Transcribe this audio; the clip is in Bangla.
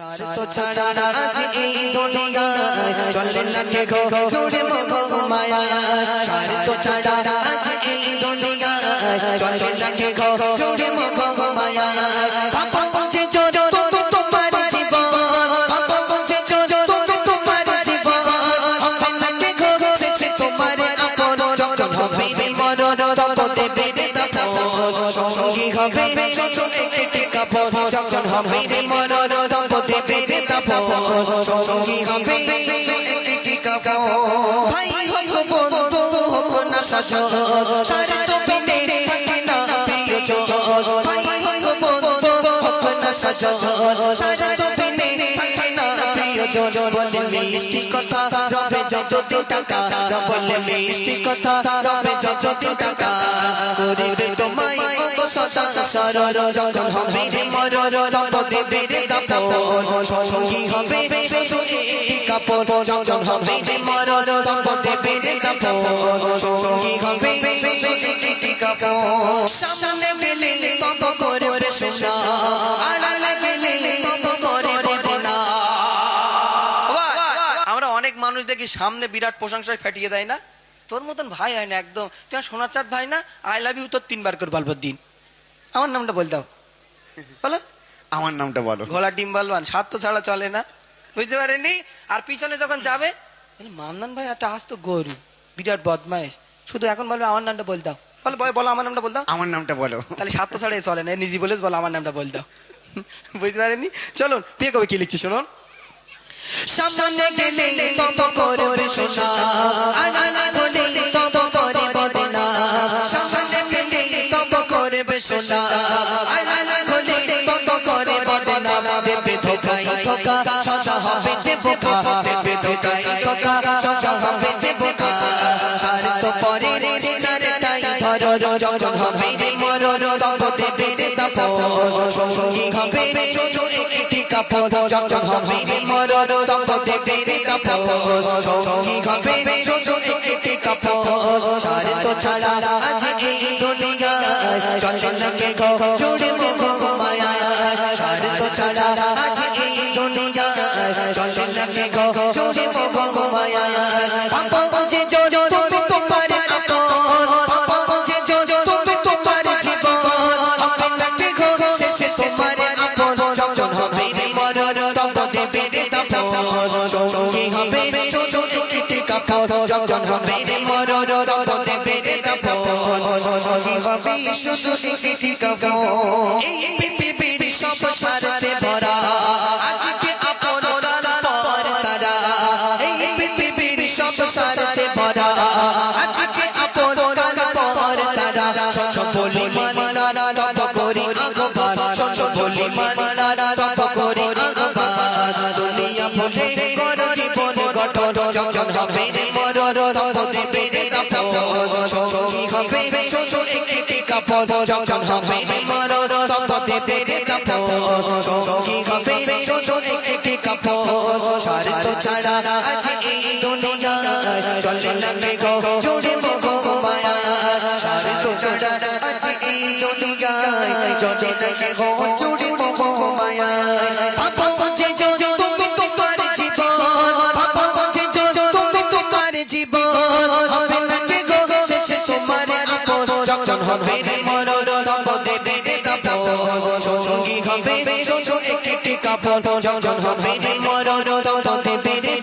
স্বার্থ ছাড়া আজ এই দুনিয়ায় চলে না কে গো জুড়ে মগ মায়া। স্বার্থ ছাড়া আজ এই দুনিয়ায় চলে না কে গো জুড়ে মগ মায়া। মরণ তপ দেবে রে দাপন সঙ্গী হবে শুধু একটি কাপড় যখন হবে রে মরণ তপ দেবে রে দাপন সঙ্গী হবে একটি কাপড় ভাই হোক বন্ধু হোক না সজন সারা তো বিনে থাকে না প্রিয়জন ভাই হোক বন্ধু হোক না সজন সারা তো বিনে থাকে না প্রিয়জন বলে মিষ্টি কথা, রবে যতদিন টাকা বলে মিষ্টি কথা, রবে যতদিন টাকা। করিবে তোমায় সদা সরর যখন হবে রে মরর তপ দেবে রে তপন সঙ্গী হবে শুধু একটি কাপড় যখন হবে রে মরর তপ দেবে রে তপন সঙ্গী হবে সামনে গেলে তপ করবে সোনা আড়ালে গেলে তপ করে অনেক মানুষ দেখি সামনে বিরাট প্রশংসায় ফাটিয়ে দেয় না। তোর মতন ভাই হয় না একদম। তুই সোনার চাঁদ ভাই না আই লাভ ইউ তোর তিনবার করে বলব দিন। আমার নামটা বল দাও। বলো। আমার নামটা বলো। ঘোলা ডিম বলবান স্বার্থ ছাড়া চলে না। বুঝতে পারেনি? আর পিছনে যখন যাবে মামনান ভাই একটা আজ তো গরু বিরাট বদমাইশ শুধু এখন বলবে আমার নামটা বল দাও। বলো বলো, বলো আমার নামটা বল দাও। আমার নামটা বলো। তাহলে স্বার্থ ছাড়া চলে না নিজে বলে বলো আমার নামটা বল দাও। বুঝতে পারেনি? চলুন তুই কবে কি লিখছি শুনুন। সামনে গেলে তপ করবে সোনা আড়ালে গেলে তপ করে বদনা সামনে গেলে তপ করবে সোনা আড়ালে গেলে তপ করে বদনা দেবে ধোকাই ধোকা সজা হবে যে বোকা। দেবে ধোকাই ধোকা সজা হবে যে বোকা। সার তো পরে রে চারটাই ধরো যখন হবে রে মরণ, তপ দেবে রে তপন। সঙ্গী হবে একটি কাপড় যখন হবে রে মরণ তপ দেবে রে তপন সঙ্গী হবে শুধু একটি কাপড়। সার তো ছাড়া আজ এই দুনিয়ায় চলে কে গো? জুড়ে মুখ মায়া। সার তো ছাড়া আজ এই দুনিয়ায় চলে কে গো? জুড়ে মুখ মায়া। পাপা যে রে মরণ তপ দেবে রে তপন। সঙ্গী হবে শুধু একটি কাপড় যখন হবে রে মরণ তপ দেবে রে তপন। সঙ্গী হবে শুধু একটি কাপড় এই পৃথিবীর সব সারতে ভরা। আজকে আপন কাল পর তারা। এই পৃথিবীর সব সারতে ভরা। আজকে আপন কাল পর তারা। সব বলি মানা তপ করি আগবার সব বলি মানা আগবার দুনিয়া ভুলে কর জীবন গঠন, যখন হবে রে মরণ তপ দেবে রে তপন সঙ্গী হবে শুধু একটি কাপড় যখন হবে রে মরণ তপ দেবে রে তপন সঙ্গী হবে শুধু একটি কাপড় স্বার্থ ছাড়া আজ এই দুনিয়ায় চলে না কে গো? জুড়ে মগো মায়া, স্বার্থ ছাড়া আজ এই দুনিয়ায় চলে না কে গো? জুড়ে মগো মায়া। পাপা হবে রে মরণ তপ দেবে রে তপন সঙ্গী হবে শুধু একটি কাপড়। যখন হবে রে মরণ তপ দেবে রে